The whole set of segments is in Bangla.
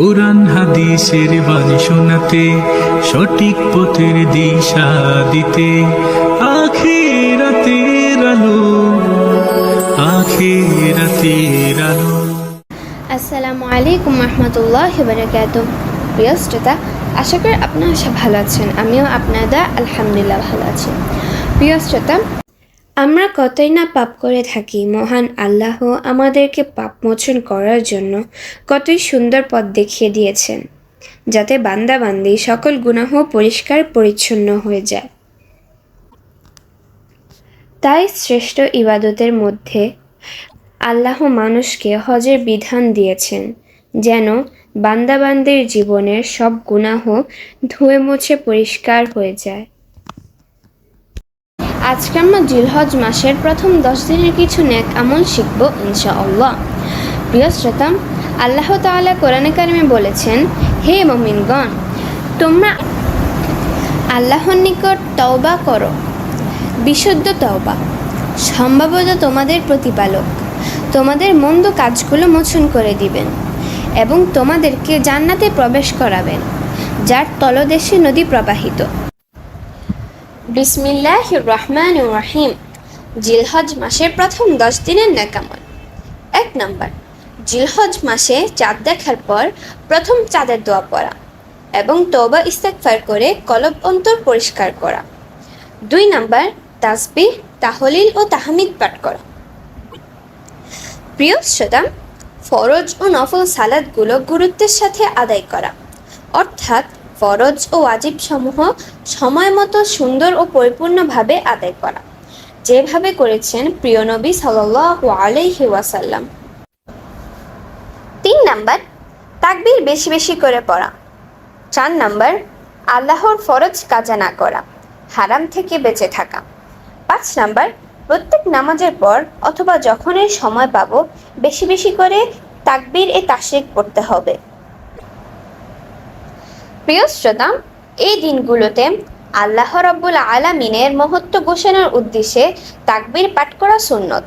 কোরআন, হাদিসের বাণী শোনাতে, সঠিক পথের দিশা দিতে। আখিরাতের আলো আখিরাতের আলো। আসসালামু আলাইকুম রহমতুল্লাহ বারাকাত। প্রিয় শ্রোতা, আশা করি আপনারা ভালো আছেন, আমিও আপনাদের আলহামদুলিল্লাহ ভালো আছি। প্রিয় শ্রোতা আমরা কতই না পাপ করে থাকি, মহান আল্লাহ আমাদেরকে পাপ মোচন করার জন্য কতই সুন্দর পথ দেখিয়ে দিয়েছেন, যাতে বান্দাবান্দি সকল গুনাহ পরিষ্কার পরিচ্ছন্ন হয়ে যায়। তাই শ্রেষ্ঠ ইবাদতের মধ্যে আল্লাহ মানুষকে হজের বিধান দিয়েছেন, যেন বান্দাবান্দের জীবনের সব গুনাহ ধুয়ে মুছে পরিষ্কার হয়ে যায়। আজকে আমরা জিলহজ মাসের প্রথম দশ দিনের কিছু নেক আমল শিখব, ইনশাআল্লাহ। প্রিয় শ্রোতা, আল্লাহ তাআলা কোরআনে কারিমে বলেছেন, হে মমিনগণ, তোমরা আল্লাহর নিকট তওবা করো, বিশুদ্ধ তওবা, সম্ভবত তোমাদের প্রতিপালক, তোমাদের মন্দ কাজগুলো মোচন করে দিবেন এবং তোমাদেরকে জান্নাতে প্রবেশ করাবেন, যার তলদেশে নদী প্রবাহিত। বিসমিল্লাহ রহমান রহিম জিলহজ মাসের প্রথম দশ দিনের নাকামল। এক নম্বর, জিলহজ মাসে চাঁদ দেখার পর প্রথম চাঁদের দোয়া পড়া এবং তবা ইস্তেকফার করে কলব অন্তর পরিষ্কার করা। দুই নাম্বার, তাসবিহ, তাহলিল ও তাহমিদ পাঠ করা। প্রিয় শ্রোতা, ফরজ ও নফল সালাদগুলো গুরুত্বের সাথে আদায় করা। অর্থাৎ ফরজ ও ওয়াজিব সমূহ সময় মতো সুন্দর ও পরিপূর্ণভাবে আদায় করা। যেভাবে করেছেন প্রিয় নবী ওয়াসাল্লাম। তিন নাম্বার, তাকবির বেশি বেশি করে পড়া। চার নাম্বার, আল্লাহর ফরজ কাজা না করা, হারাম থেকে বেঁচে থাকা। পাঁচ নাম্বার, প্রত্যেক নামাজের পর অথবা যখনই সময় পাবো, বেশি বেশি করে তাকবির এ তাশরিক পড়তে হবে। প্রিয় শ্রোতা এই দিনগুলোতে আল্লাহ রব্বুল আলামিনের মহত্ব ঘোষণার উদ্দেশ্যে তাকবির পাঠ করা সুন্নত।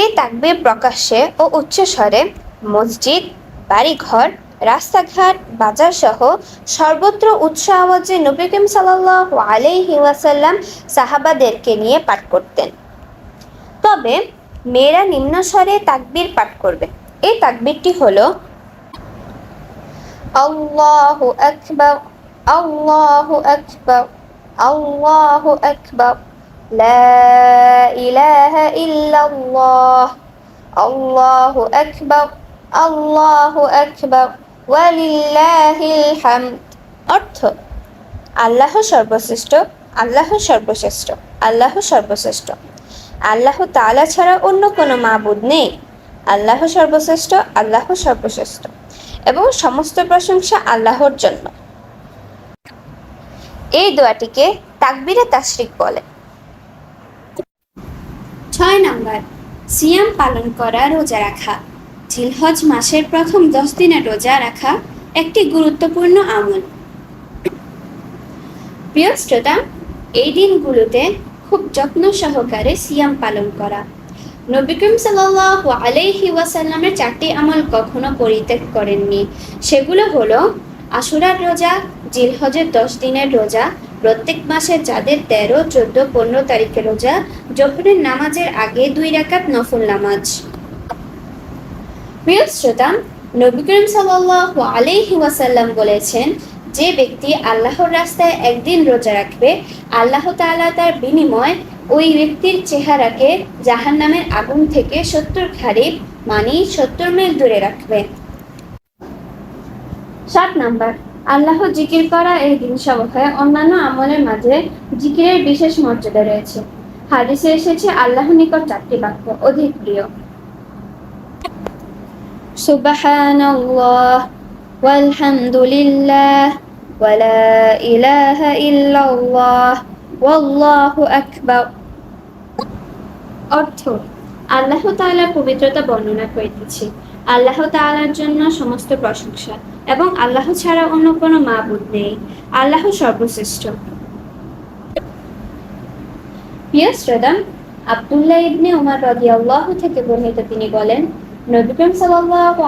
এই তাকবির প্রকাশ্যে ও উচ্চস্বরে মসজিদ, বাড়িঘর, রাস্তাঘাট বাজার সহ সর্বত্র উৎস আওয়াজে নবী করিম সাল্লাল্লাহু আলাইহি ওয়াসাল্লাম সাহাবাদেরকে নিয়ে পাঠ করতেন। তবে মেয়েরা নিম্ন স্বরে তাকবীর পাঠ করবে। এই তাকবিরটি হলো আল্লাহু আকবার আল্লাহু আকবার আল্লাহু আকবার লা ইলাহা ইল্লাল্লাহ আল্লাহু আকবার আল্লাহু আকবার ওয়ালিল্লাহিল হামদ অর্থ, আল্লাহ সর্বশ্রেষ্ঠ আল্লাহ সর্বশ্রেষ্ঠ আল্লাহ সর্বশ্রেষ্ঠ। আল্লাহ তাআলা ছাড়া অন্য কোনো মাবুদ নেই। আল্লাহ সর্বশ্রেষ্ঠ আল্লাহ সর্বশ্রেষ্ঠ। এবং সমস্ত প্রশংসা আল্লাহর জন্য। এই দোয়াটিকে তাকবিরে তাশরিক বলে। ছয় নাম্বার, সিয়াম পালন করা, রোজা রাখা। জিলহজ মাসের প্রথম দশ দিনের রোজা রাখা একটি গুরুত্বপূর্ণ আমল। প্রিয় শ্রোতা, এই দিনগুলোতে খুব যত্ন সহকারে সিয়াম পালন করা। নবী করিম সাল্লাল্লাহু আলাইহি ওয়াসাল্লামের চারটি আমল কখনো পরিত্যাগ করেননি। সেগুলো হলো আশুরার রোজা, জিলহজের দশ দিনের রোজা, প্রত্যেক মাসে যাদের তেরো, চোদ্দ, পনেরো তারিখের রোজা, জোহরের নামাজের আগে দুই রাকাত নফল নামাজ। প্রিয় শ্রোতা, নবী করিম আলাইহি ওয়াসাল্লাম বলেছেন, যে ব্যক্তি আল্লাহর রাস্তায় একদিন রোজা রাখবে, আল্লাহ তাআলা তার বিনিময় ওই ব্যক্তির চেহারাকে জাহান্নামের আগুন থেকে সত্তর খারিফ মানে সত্তর মাইল দূরে রাখবে সাত নাম্বার, আল্লাহ জিকির করা এই দিন সমূহে অন্যান্য আমলের মাঝে জিকিরের বিশেষ মর্যাদা রয়েছে। হাদিসে এসেছে, আল্লাহ নিকট চারটি বাক্য, অধিক প্রিয়। সুবহানাল্লাহ, ওয়ালহামদুলিল্লাহ, ওয়ালা ইলাহা ইল্লাল্লাহ, ওয়াল্লাহু আকবার। অর্থ, আল্লাহ তাআলার পবিত্রতা বর্ণনা করিতেছি। আল্লাহ তাআলার জন্য সমস্ত প্রশংসা এবং আল্লাহ ছাড়া অন্য কোনো মাবুদ নেই। আল্লাহ সর্বশ্রেষ্ঠ। প্রিয় শ্রোতা, আব্দুল্লাহ ইবনে উমার রাদিয়াল্লাহু থেকে বর্ণিত তিনি বলেন, নবী করিম সাল্লাল্লাহু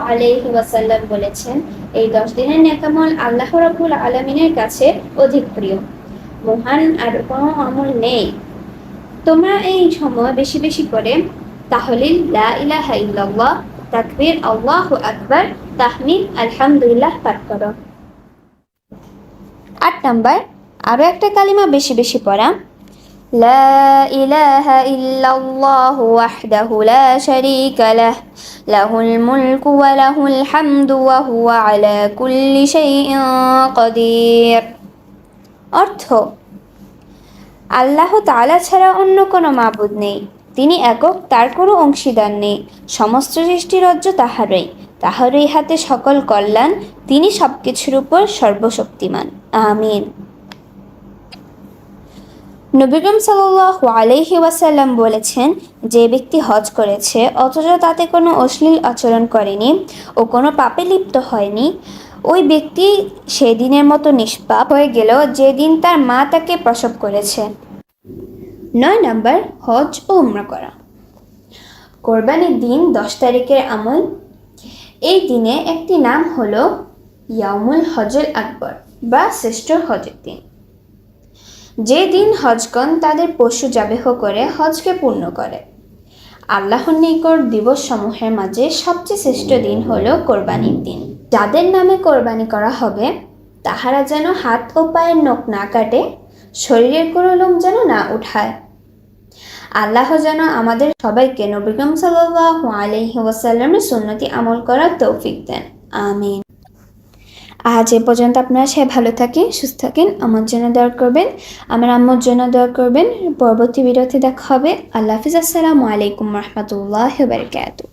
ওয়াসাল্লাম বলেছেন, এই দশ দিনের নেকামল আল্লাহ রাব্বুল আলামিনের কাছে অধিক প্রিয়। মহান আর কোনো আমল নেই। তোমরা এই সময় বেশি বেশি করে তাহলে লা ইলাহা ইল্লাল্লাহ তাহমিদ, আলহামদুলিল্লাহ পাঠ করো। আট নাম্বার আরও একটা কালিমা বেশি বেশি পড়া। لا إله إلا الله وحده لا شريك له له الملك وله الحمد وهو على كل شيء قدير অর্থ আল্লাহ তাআলা ছাড়া অন্য কোনো মাবুদ নেই। তিনি একক, তার কোনো অংশীদার নেই। সমস্ত সৃষ্টিরজ্য তাহারই। তাহারই হাতে সকল কল্যাণ, তিনি সব কিছুর উপর সর্বশক্তিমান। আমিন। নবীকরম সাল্লাল্লাহু আলাইহি ওয়াসাল্লাম বলেছেন, যে ব্যক্তি হজ করেছে, অথচ তাতে কোনো অশ্লীল আচরণ করেনি ও কোনো পাপে লিপ্ত হয়নি ওই ব্যক্তি সেদিনের মতো নিষ্পাপ হয়ে গেল যেদিন তার মা তাকে প্রসব করেছে। নয় নম্বর, হজ ও উমরা করা। কোরবানির দিন দশ তারিখের আমল। এই দিনে একটি নাম হলো ইয়ামুল হজল আকবর বা শ্রেষ্ঠ হজের দিন। যে দিন হজগণ তাদের পশু জাবেহ করে হজকে পূর্ণ করে। আল্লাহর নিকট দিবস সমূহের মাঝে সবচেয়ে শ্রেষ্ঠ দিন হলো কোরবানির দিন। যাদের নামে কোরবানি করা হবে, তাহারা যেন হাত ও পায়ের নখ না কাটে, শরীরের কোনো লোম যেন না উঠায়। আল্লাহ যেন আমাদের সবাইকে নবীকরম সাল্লাল্লাহু আলাইহি ওয়াসাল্লামের সুন্নতি আমল করার তৌফিক দেন। আমিন। আজ এ পর্যন্ত আপনারা সে ভালো থাকেন, সুস্থ থাকেন, আমার জন্য দোয়া করবেন, আমার আম্মুর জন্য দোয়া করবেন। পরবর্তী ভিডিওতে দেখা হবে। আল্লাহ হাফিজ। আসসালামু আলাইকুম রহমতুল্লাহ বারকাতুহ।